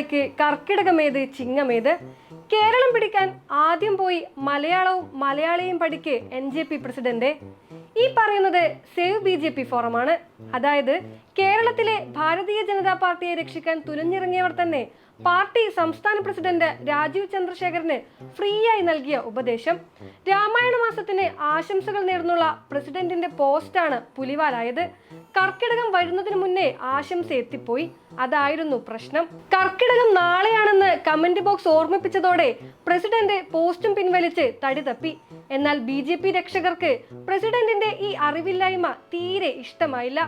ചിങ്ങമേത് ചിങ്ങമേത്? കേരളം പിടിക്കാൻ ആദ്യം പോയി മലയാളവും മലയാളിയും പഠിക്ക് എൻ ജെ പി പ്രസിഡന്റ്. ഈ പറയുന്നത് സേവ് ബി ജെ പി ഫോറമാണ് അതായത് കേരളത്തിലെ ഭാരതീയ ജനതാ പാർട്ടിയെ രക്ഷിക്കാൻ തുനിഞ്ഞിറങ്ങിയവർ തന്നെ പാർട്ടി സംസ്ഥാന പ്രസിഡന്റ് രാജീവ് ചന്ദ്രശേഖരന് ഫ്രീ ആയി നൽകിയ ഉപദേശം. രാമായണ മാസത്തിന് ആശംസകൾ നേർന്നുള്ള പ്രസിഡന്റിന്റെ പോസ്റ്റാണ് പുലിവാലായത്. കർക്കിടകം വരുന്നതിന് മുന്നേ ആശംസ എത്തിപ്പോയി. അതായിരുന്നു പ്രശ്നം. കർക്കിടകം നാളെയാണെന്ന് കമന്റ് ബോക്സ് ഓർമ്മിപ്പിച്ചതോടെ പ്രസിഡന്റ് പോസ്റ്റും പിൻവലിച്ച് തടി തപ്പി. എന്നാൽ ബി ജെ പി രക്ഷകർക്ക് പ്രസിഡന്റിന്റെ ഈ അറിവില്ലായ്മ തീരെ ഇഷ്ടമായില്ല.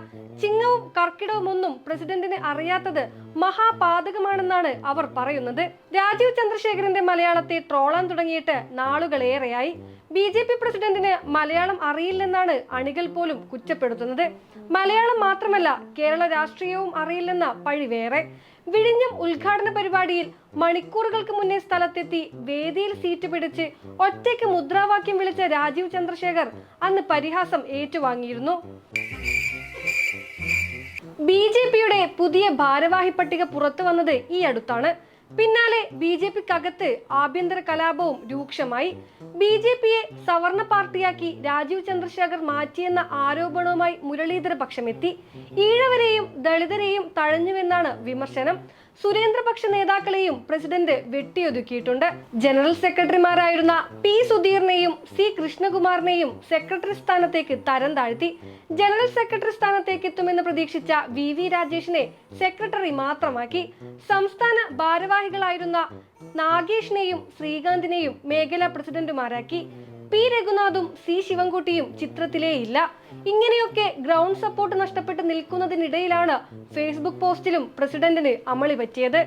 ചിങ്ങവും കർക്കിടവും ഒന്നും പ്രസിഡന്റിന് അറിയാത്തത് മഹാപാതകമാണെന്നാണ് അവർ പറയുന്നത്. രാജീവ് ചന്ദ്രശേഖരന്റെ മലയാളത്തെ ട്രോളാൻ തുടങ്ങിയിട്ട് നാളുകളേറെയായി. ബി ജെ പി പ്രസിഡന്റിന് മലയാളം അറിയില്ലെന്നാണ് അണികൾ പോലും കുറ്റപ്പെടുത്തുന്നത്. മലയാളം മാത്രമല്ല കേരള രാഷ്ട്രീയവും അറിയില്ലെന്ന പഴി വേറെ. വിഴിഞ്ഞം ഉദ്ഘാടന പരിപാടിയിൽ മണിക്കൂറുകൾക്ക് മുന്നേ സ്ഥലത്തെത്തി വേദിയിൽ സീറ്റ് പിടിച്ച് ഒറ്റയ്ക്ക് മുദ്രാവാക്യം വിളിച്ച രാജീവ് ചന്ദ്രശേഖർ അന്ന് പരിഹാസം ഏറ്റുവാങ്ങിയിരുന്നു. ബി ജെ പിയുടെ പുതിയ ഭാരവാഹി പട്ടിക പുറത്തു വന്നത് ഈ അടുത്താണ്. പിന്നാലെ ബി ജെ പിക്കകത്ത് ആഭ്യന്തര കലാപവും രൂക്ഷമായി. ബി ജെ പിയെ സവർണ പാർട്ടിയാക്കി രാജീവ് ചന്ദ്രശേഖർ മാറ്റിയെന്ന ആരോപണവുമായി മുരളീധര പക്ഷമെത്തി. ഈഴവരെയും ദളിതരെയും തഴഞ്ഞുവെന്നാണ് വിമർശനം. സുരേന്ദ്രപക്ഷ നേതാക്കളെയും പ്രസിഡന്റ് വെട്ടിയൊതുക്കിയിട്ടുണ്ട്. ജനറൽ സെക്രട്ടറിമാരായിരുന്ന പി സുധീറിനെയും സി കൃഷ്ണകുമാറിനെയും സെക്രട്ടറി സ്ഥാനത്തേക്ക് തരം താഴ്ത്തി. ജനറൽ സെക്രട്ടറി സ്ഥാനത്തേക്ക് എത്തുമെന്ന് പ്രതീക്ഷിച്ച വി വി രാജേഷിനെ സെക്രട്ടറി മാത്രമാക്കി. സംസ്ഥാന ഭാരവാഹികളായിരുന്ന നാഗേഷിനെയും ശ്രീകാന്തിനെയും മേഖലാ പ്രസിഡന്റുമാരാക്കി. പി രഘുനാഥും സി ശിവൻകുട്ടിയും ചിത്രത്തിലേ ഇല്ല. ഇങ്ങനെയൊക്കെ ഗ്രൗണ്ട് സപ്പോർട്ട് നഷ്ടപ്പെട്ട് നിൽക്കുന്നതിനിടയിലാണ് ഫേസ്ബുക്ക് പോസ്റ്റിലും പ്രസിഡന്റിന് അമളി പറ്റിയത്.